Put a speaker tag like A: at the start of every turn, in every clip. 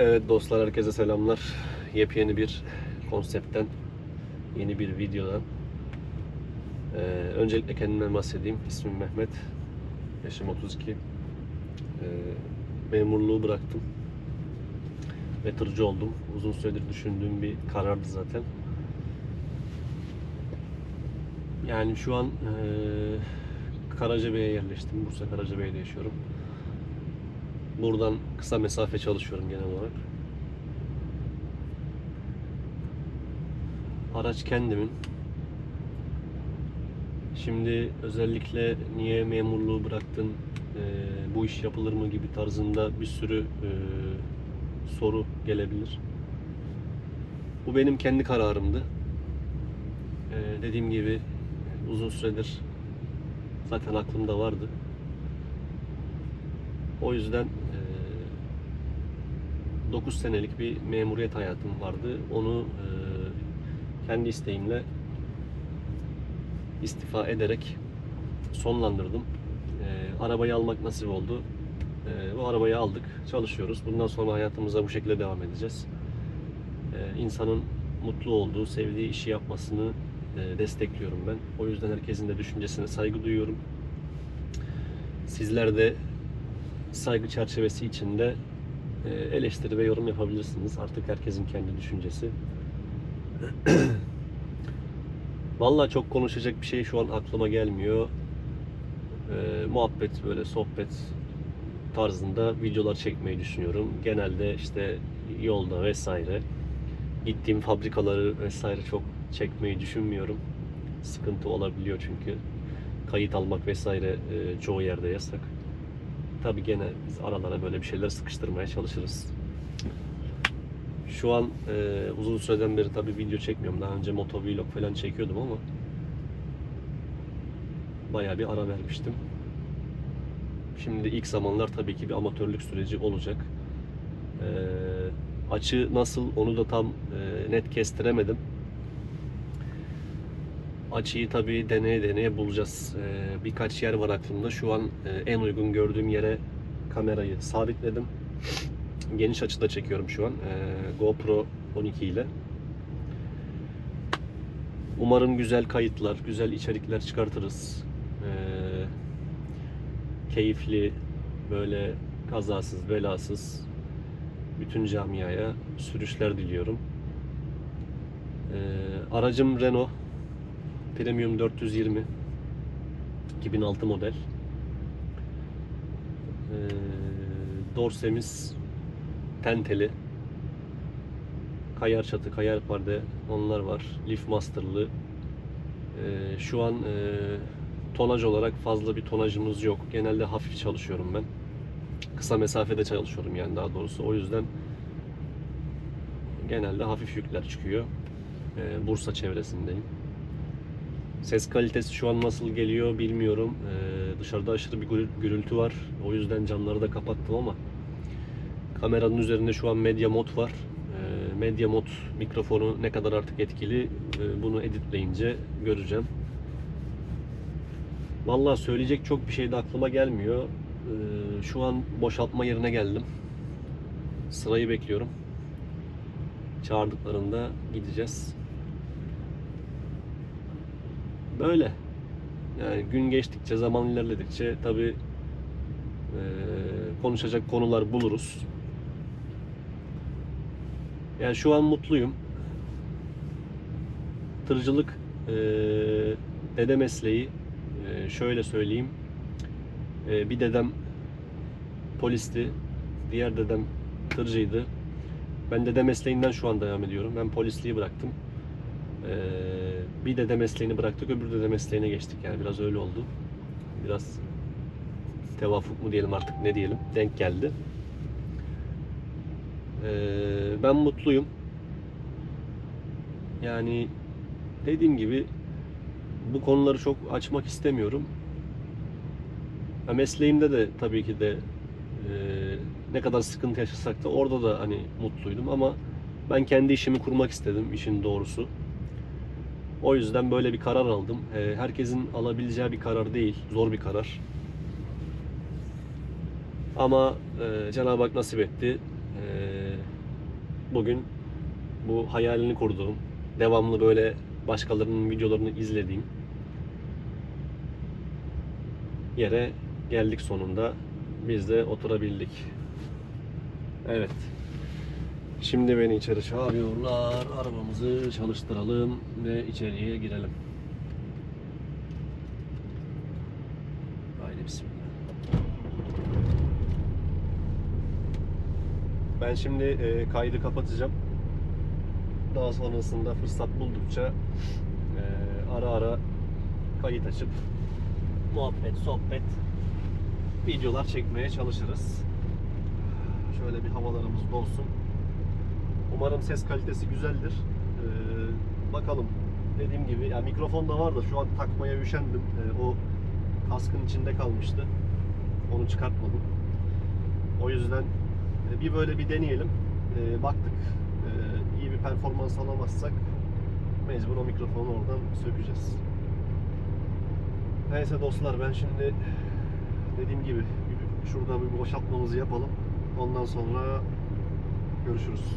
A: Evet dostlar herkese selamlar. Yepyeni bir konseptten, yeni bir videodan. Ee, öncelikle kendimden bahsedeyim. İsmim Mehmet. Yaşım 32. Ee, memurluğu bıraktım. Ve tırcı oldum. Uzun süredir düşündüğüm bir karardı zaten. Yani şu an ee, Karacabey'e yerleştim. Bursa Karacabey'de yaşıyorum. Buradan kısa mesafe çalışıyorum genel olarak. Araç kendimin. Şimdi özellikle niye memurluğu bıraktın, e, bu iş yapılır mı gibi tarzında bir sürü e, soru gelebilir. Bu benim kendi kararımdı. E, dediğim gibi uzun süredir zaten aklımda vardı. O yüzden 9 senelik bir memuriyet hayatım vardı. Onu e, kendi isteğimle istifa ederek sonlandırdım. E, arabayı almak nasip oldu. E, bu arabayı aldık, çalışıyoruz. Bundan sonra hayatımıza bu şekilde devam edeceğiz. İnsanın mutlu olduğu, sevdiği işi yapmasını destekliyorum ben. O yüzden herkesin de düşüncesine saygı duyuyorum. Sizler de saygı çerçevesi içinde e, eleştiri ve yorum yapabilirsiniz. Artık herkesin kendi düşüncesi. Vallahi çok konuşacak bir şey şu an aklıma gelmiyor. E, muhabbet böyle sohbet tarzında videolar çekmeyi düşünüyorum. Genelde işte yolda vesaire gittiğim fabrikaları vesaire çok çekmeyi düşünmüyorum. Sıkıntı olabiliyor çünkü kayıt almak vesaire e, çoğu yerde yasak. Tabii gene biz aralara böyle bir şeyler sıkıştırmaya çalışırız. Şu an e, uzun süreden beri tabii video çekmiyorum. Daha önce motovlog falan çekiyordum ama bayağı bir ara vermiştim. Şimdi ilk zamanlar tabii ki bir amatörlük süreci olacak. E, açı nasıl onu da tam e, net kestiremedim. Açıyı tabii deneye deneye bulacağız. Ee, birkaç yer var aklımda. Şu an e, en uygun gördüğüm yere kamerayı sabitledim. Geniş açıda çekiyorum şu an. Ee, GoPro 12 ile. Umarım güzel kayıtlar, güzel içerikler çıkartırız. Ee, keyifli, böyle kazasız, belasız bütün camiaya sürüşler diliyorum. Ee, aracım Renault Premium 420 2006 model. Ee, dorsemiz tenteli. Kayar çatı, kayar perde onlar var. Leaf Master'lı. Ee, şu an e, tonaj olarak fazla bir tonajımız yok. Genelde hafif çalışıyorum ben. Kısa mesafede çalışıyorum yani daha doğrusu. O yüzden genelde hafif yükler çıkıyor. Ee, Bursa çevresindeyim. Ses kalitesi şu an nasıl geliyor bilmiyorum. Ee, dışarıda aşırı bir gürül- gürültü var. O yüzden camları da kapattım ama kameranın üzerinde şu an Media Mod var. Ee, Media Mod mikrofonu ne kadar artık etkili e, bunu editleyince göreceğim. Vallahi söyleyecek çok bir şey de aklıma gelmiyor. Ee, şu an boşaltma yerine geldim. Sırayı bekliyorum. Çağırdıklarında gideceğiz. Böyle. Yani gün geçtikçe, zaman ilerledikçe tabii e, konuşacak konular buluruz. Yani şu an mutluyum. Tırcılık e, dede mesleği e, şöyle söyleyeyim. E, bir dedem polisti, diğer dedem tırcıydı. Ben dede mesleğinden şu an devam ediyorum. Ben polisliği bıraktım. Ee, bir dede mesleğini bıraktık, öbür dede mesleğine geçtik. Yani biraz öyle oldu. Biraz tevafuk mu diyelim artık ne diyelim denk geldi. Ee, ben mutluyum. Yani dediğim gibi bu konuları çok açmak istemiyorum. Ha, mesleğimde de tabii ki de e, ne kadar sıkıntı yaşasak da orada da hani mutluydum ama ben kendi işimi kurmak istedim işin doğrusu. O yüzden böyle bir karar aldım. Ee, herkesin alabileceği bir karar değil, zor bir karar. Ama e, Cenab-ı Hak nasip etti. Ee, bugün bu hayalini kurduğum, devamlı böyle başkalarının videolarını izlediğim yere geldik sonunda. Biz de oturabildik. Evet. Şimdi beni içeri çağırıyorlar. Arabamızı çalıştıralım ve içeriye girelim. Haydi bismillah. Ben şimdi e, kaydı kapatacağım. Daha sonrasında fırsat buldukça e, ara ara kayıt açıp muhabbet, sohbet, videolar çekmeye çalışırız. Şöyle bir havalarımız dolsun. Umarım ses kalitesi güzeldir. Ee, bakalım. Dediğim gibi ya mikrofon da var da şu an takmaya üşendim. Ee, o kaskın içinde kalmıştı. Onu çıkartmadım. O yüzden e, bir böyle bir deneyelim. Ee, baktık e, iyi bir performans alamazsak mecbur o mikrofonu oradan sökeceğiz. Neyse dostlar ben şimdi dediğim gibi şurada bir boşaltmamızı yapalım. Ondan sonra görüşürüz.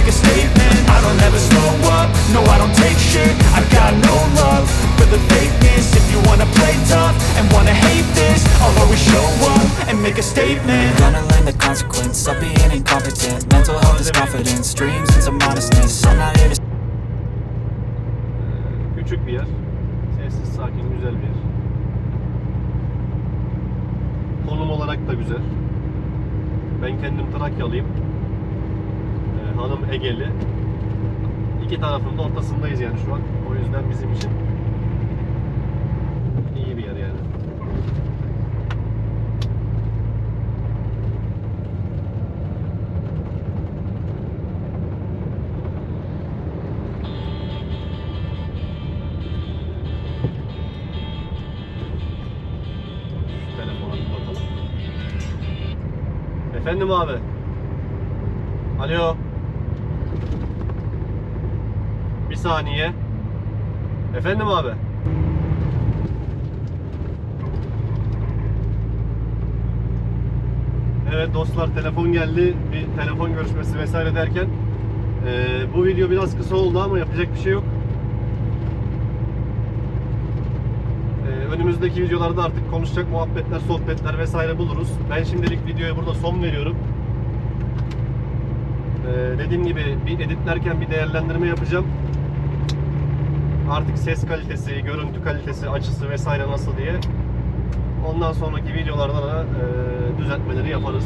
B: make a statement I don't ever slow up, no I don't take shit I got no love for the fakeness If you wanna play tough and wanna hate this I'll always show up and make a statement
C: Gonna learn the consequence of being incompetent Mental health is confidence, dreams into modestness I'm not here to
A: küçük bir yer. Sessiz, sakin, güzel bir yer. konum olarak da güzel. Ben kendim Trakyalıyım. Hanım Egeli. İki tarafın da ortasındayız yani şu an. O yüzden bizim için iyi bir yer yani. Efendim abi. Alo. Bir saniye. Efendim abi. Evet dostlar telefon geldi. Bir telefon görüşmesi vesaire derken eee, bu video biraz kısa oldu ama yapacak bir şey yok. Eee, önümüzdeki videolarda artık konuşacak muhabbetler, sohbetler vesaire buluruz. Ben şimdilik videoya burada son veriyorum. Eee, dediğim gibi bir editlerken bir değerlendirme yapacağım. Artık ses kalitesi, görüntü kalitesi, açısı vesaire nasıl diye. Ondan sonraki videolarda da eee, düzeltmeleri yaparız.